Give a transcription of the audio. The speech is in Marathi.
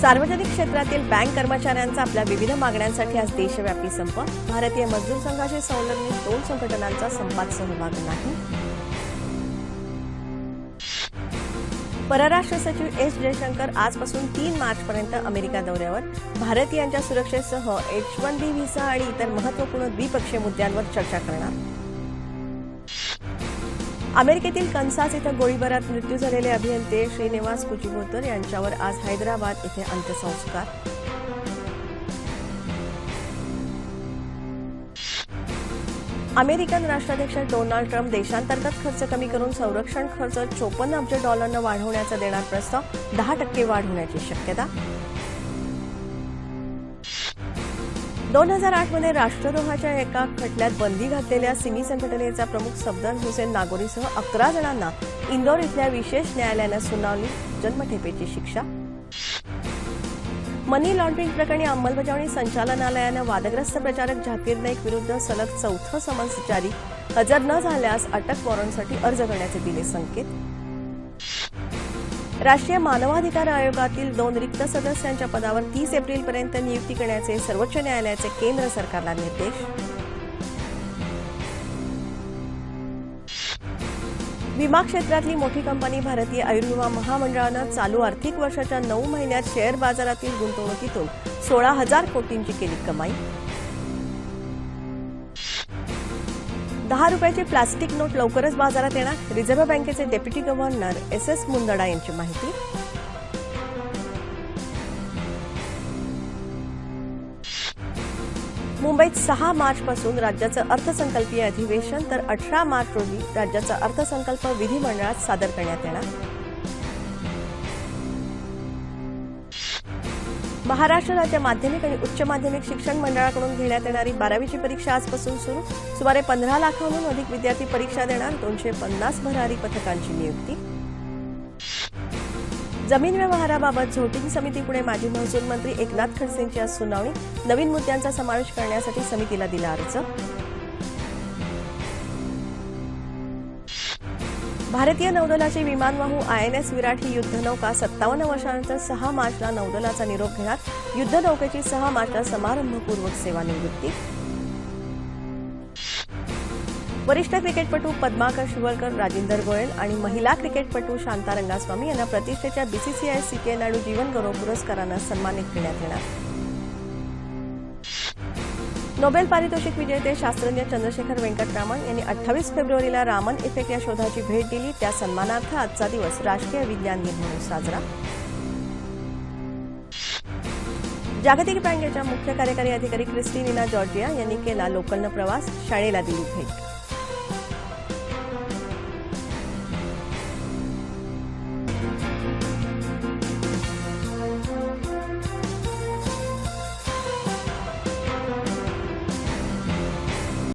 सार्वजनिक क्षेत्रातील बँक कर्मचाऱ्यांचा आपल्या विविध मागण्यांसाठी आज देशव्यापी संप. भारतीय मजदूर संघाशी संलग्नित दोन संघटनांचा संपात सहभाग नाही. परराष्ट्र सचिव एस जयशंकर आजपासून तीन मार्चपर्यंत अमेरिका दौऱ्यावर. भारतीयांच्या सुरक्षेसह एच वन बी व्हिसा आणि इतर महत्त्वपूर्ण द्विपक्षीय मुद्द्यांवर चर्चा करणार. अमेरिकेतील कन्सास इथं गोळीबारात मृत्यू झालेले अभियंते श्रीनिवास कुचिबोतर यांच्यावर आज हैदराबाद इथे अंत्यसंस्कार. अमेरिकन राष्ट्राध्यक्ष डोनाल्ड ट्रम्प देशांतर्गत खर्च कमी करून संरक्षण खर्च चोपन्न अब्ज डॉलरनं वाढवण्याचा देणार प्रस्ताव दहा टक्के वाढ होण्याची शक्यता. दोन हजार आठमध्ये राष्ट्रद्रोहाच्या एका खटल्यात बंदी घातलेल्या सिमी संघटनेचा प्रमुख सफदर हुसेन नागोरीसह अकरा जणांना इंदोर इथल्या विशेष न्यायालयानं सुनावली जन्मठेपेची शिक्षा. मनी लॉन्ड्रिंग प्रकरणी अंमलबजावणी संचालनालयानं वादग्रस्त प्रचारक झाकीर नाईक विरुद्ध सलग चौथं समन्स जारी. हजर न झाल्यास अटक वॉरंटसाठी अर्ज करण्याचे दिले संकेत. राष्ट्रीय मानवाधिकार आयोगातील दोन रिक्त सदस्यांच्या पदावर तीस एप्रिलपर्यंत नियुक्ती करण्याचे सर्वोच्च न्यायालयाचे केंद्र सरकारला निर्देश. विमा क्षेत्रातली मोठी कंपनी भारतीय आयुर्विमा महामंडळानं चालू आर्थिक वर्षाच्या नऊ महिन्यात शेअर बाजारातील गुंतवणुकीतून सोळा हजार कोटींची केली कमाई. दहा रुपयाची प्लास्टिक नोट लवकरच बाजारात येणार. रिझर्व्ह बँकेचे deputy governor S S Mundada यांची माहिती. मुंबईत सहा मार्चपासून राज्याचं अर्थसंकल्पीय अधिवेशन तर अठरा मार्च रोजी राज्याचा अर्थसंकल्प विधिमंडळात सादर करण्यात येणार. महाराष्ट्र राज्य माध्यमिक आणि उच्च माध्यमिक शिक्षण मंडळाकडून घेण्यात येणारी बारावीची परीक्षा आजपासून सुरू. सुमारे पंधरा लाखांहून अधिक विद्यार्थी परीक्षा देणार दोनशे पन्नास भरारी पथकांची नियुक्ती. जमीन व्यवहाराबाबत झोटिंग समितीपुढे माजी महसूल मंत्री एकनाथ खडसेंची आज सुनावणी. नवीन मुद्द्यांचा समावेश करण्यासाठी समितीला दिला अर्ज. भारतीय नौदलाची विमानवाहू आय एन विराट ही युद्धनौका सत्तावन्न वर्षानंतर सहा मार्चला नौदलाचा निरोप घेणार. युद्धनौकेची सहा मार्चला समारंभपूर्वक सेवानिवृत्ती. वरिष्ठ क्रिकेटपटू पद्माकर शिवळकर राजेंदर गोयल आणि महिला क्रिकेटपटू शांता रंगास्वामी यांना प्रतिष्ठेच्या बीसीसीआय सीके नायडू जीवन गौरव पुरस्कारानं सन्मानित करण्यात येणार. नोबेल पारितोषिक विजेते शास्त्रज्ञ चंद्रशेखर वेंकटरामन यांनी अठ्ठावीस फेब्रुवारीला रामन इफेक्ट या शोधाची भेट दिली. त्या सन्मानार्थ आजचा दिवस राष्ट्रीय विज्ञान दिन म्हणून साजरा. जागतिक बँकेच्या मुख्य कार्यकारी अधिकारी क्रिस्टिनिना जॉर्जिया यांनी केला लोकलनं प्रवास शाळेला दिली भेट.